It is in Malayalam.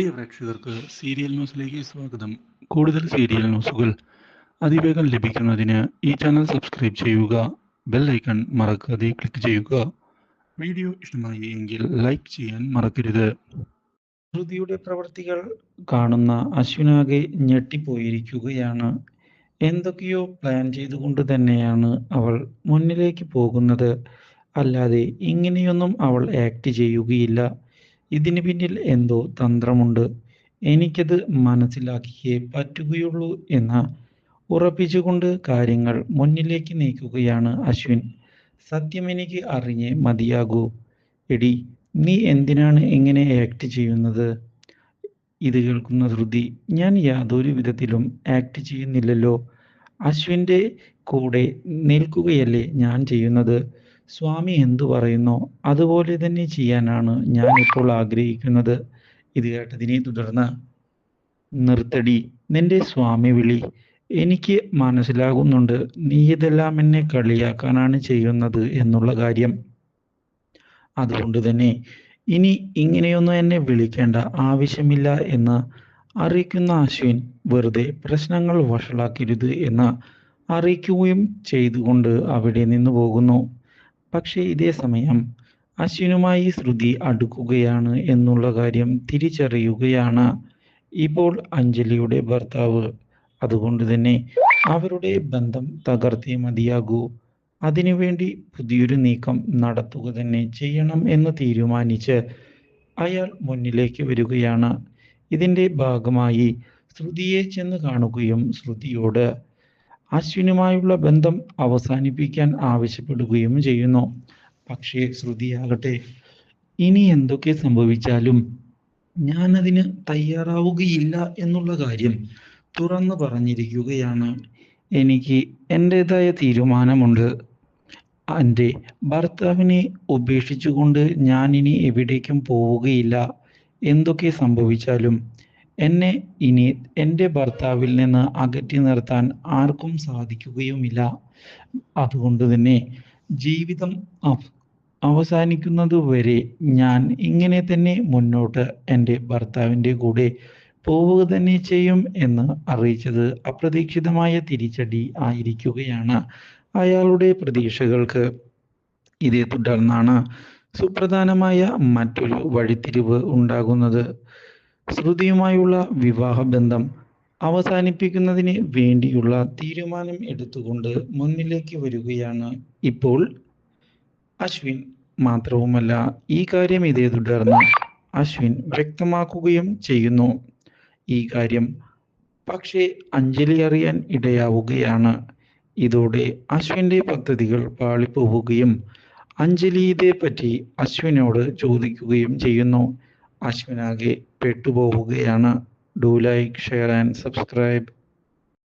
പ്രിയ പ്രേക്ഷകർക്ക് സീരിയൽ ന്യൂസിലേക്ക് സ്വാഗതം. കൂടുതൽ സീരിയൽ ന്യൂസുകൾ അതിവേഗം ലഭിക്കുന്നതിന് ഈ ചാനൽ സബ്സ്ക്രൈബ് ചെയ്യുക ബെൽ ഐക്കൺ മറക്കാതെ ക്ലിക്ക് ചെയ്യുക. വീഡിയോ ഇഷ്ടമായി എങ്കിൽ ലൈക്ക് ചെയ്യാൻ മറക്കരുത്. ശ്രുതിയുടെ പ്രവൃത്തികൾ കാണുന്ന അശ്വിനാകെ ഞെട്ടിപ്പോയിരിക്കുകയാണ്. എന്തൊക്കെയോ പ്ലാൻ ചെയ്തുകൊണ്ട് തന്നെയാണ് അവൾ മുന്നിലേക്ക് പോകുന്നത്. അല്ലാതെ ഇങ്ങനെയൊന്നും അവൾ ആക്ട് ചെയ്യുകയില്ല. ഇതിന് പിന്നിൽ എന്തോ തന്ത്രമുണ്ട്. എനിക്കത് മനസ്സിലാക്കിയേ പറ്റുകയുള്ളൂ എന്ന് ഉറപ്പിച്ചുകൊണ്ട് കാര്യങ്ങൾ മുന്നിലേക്ക് നീക്കുകയാണ് അശ്വിൻ. സത്യം എനിക്ക് അറിഞ്ഞേ മതിയാകൂ. എടി നീ എന്തിനാണ് ഇങ്ങനെ ആക്ട് ചെയ്യുന്നത്? ഇത് കേൾക്കുന്ന ധൃതി ഞാൻ യാതൊരു വിധത്തിലും ആക്ട് ചെയ്യുന്നില്ലല്ലോ. അശ്വിന്റെ കൂടെ നിൽക്കുകയല്ലേ ഞാൻ ചെയ്യുന്നത്? സ്വാമി എന്തു പറയുന്നു അതുപോലെ തന്നെ ചെയ്യാനാണ് ഞാൻ ഇപ്പോൾ ആഗ്രഹിക്കുന്നത്. ഇത് കേട്ടതിനെ തുടർന്ന് നിർത്തടി. നിന്റെ സ്വാമി വിളി എനിക്ക് മനസ്സിലാകുന്നുണ്ട്. നീ ഇതെല്ലാം എന്നെ കളിയാക്കാനാണ് ചെയ്യുന്നത് എന്നുള്ള കാര്യം. അതുകൊണ്ട് തന്നെ ഇനി ഇങ്ങനെയൊന്നും എന്നെ വിളിക്കേണ്ട ആവശ്യമില്ല എന്ന് അറിയിക്കുന്ന അശ്വിൻ വെറുതെ പ്രശ്നങ്ങൾ വഷളാക്കരുത് എന്ന് അറിയിക്കുകയും ചെയ്തുകൊണ്ട് അവിടെ നിന്ന് പോകുന്നു. പക്ഷേ ഇതേ സമയം അശ്വിനുമായി ശ്രുതി അടുക്കുകയാണ് എന്നുള്ള കാര്യം തിരിച്ചറിയുകയാണ് ഇപ്പോൾ അഞ്ജലിയുടെ ഭർത്താവ്. അതുകൊണ്ട് തന്നെ അവരുടെ ബന്ധം തകർത്തേ മതിയാകൂ. അതിനുവേണ്ടി പുതിയൊരു നീക്കം നടത്തുക തന്നെ ചെയ്യണം എന്ന് തീരുമാനിച്ച് അയാൾ മുന്നിലേക്ക് വരികയാണ്. ഇതിന്റെ ഭാഗമായി ശ്രുതിയെ ചെന്ന് കാണുകയും ശ്രുതിയോട് അശ്വിനുമായുള്ള ബന്ധം അവസാനിപ്പിക്കാൻ ആവശ്യപ്പെടുകയും ചെയ്യുന്നു. പക്ഷേ ശ്രുതിയാകട്ടെ ഇനി എന്തൊക്കെ സംഭവിച്ചാലും ഞാൻ അതിന് തയ്യാറാവുകയില്ല എന്നുള്ള കാര്യം തുറന്നു പറഞ്ഞിരിക്കുകയാണ്. എനിക്ക് എന്റെതായ തീരുമാനമുണ്ട്. എന്റെ ഭർത്താവിനെ ഉപേക്ഷിച്ചുകൊണ്ട് ഞാൻ ഇനി എവിടേക്കും പോവുകയില്ല. എന്തൊക്കെ സംഭവിച്ചാലും എന്നെ ഇനി എന്റെ ഭർത്താവിൽ നിന്ന് അകറ്റി നിർത്താൻ ആർക്കും സാധിക്കുകയുമില്ല. അതുകൊണ്ട് തന്നെ ജീവിതം അവസാനിക്കുന്നത് വരെ ഞാൻ ഇങ്ങനെ തന്നെ മുന്നോട്ട് എന്റെ ഭർത്താവിന്റെ കൂടെ പോവുക തന്നെ ചെയ്യും എന്ന് അറിയിച്ചത് അപ്രതീക്ഷിതമായ തിരിച്ചടി ആയിരിക്കുകയാണ് അയാളുടെ പ്രതീക്ഷകൾക്ക്. ഇതേ തുടർന്നാണ് സുപ്രധാനമായ മറ്റൊരു വഴിത്തിരിവ് ഉണ്ടാകുന്നത്. ശ്രുതിയുമായുള്ള വിവാഹബന്ധം അവസാനിപ്പിക്കുന്നതിന് വേണ്ടിയുള്ള തീരുമാനം എടുത്തുകൊണ്ട് മുന്നിലേക്ക് വരികയാണ് ഇപ്പോൾ അശ്വിൻ. മാത്രവുമല്ല ഈ കാര്യം ഇതേ തുടർന്ന് അശ്വിൻ വ്യക്തമാക്കുകയും ചെയ്യുന്നു. ഈ കാര്യം പക്ഷേ അഞ്ജലി അറിയാൻ ഇടയാവുകയാണ്. ഇതോടെ അശ്വിന്റെ പദ്ധതികൾ പാളിപ്പോവുകയും അഞ്ജലി ഇതേപ്പറ്റി അശ്വിനോട് ചോദിക്കുകയും ചെയ്യുന്നു. അശ്വിനാകെ പെട്ടുപോവുകയാണ് do like share and subscribe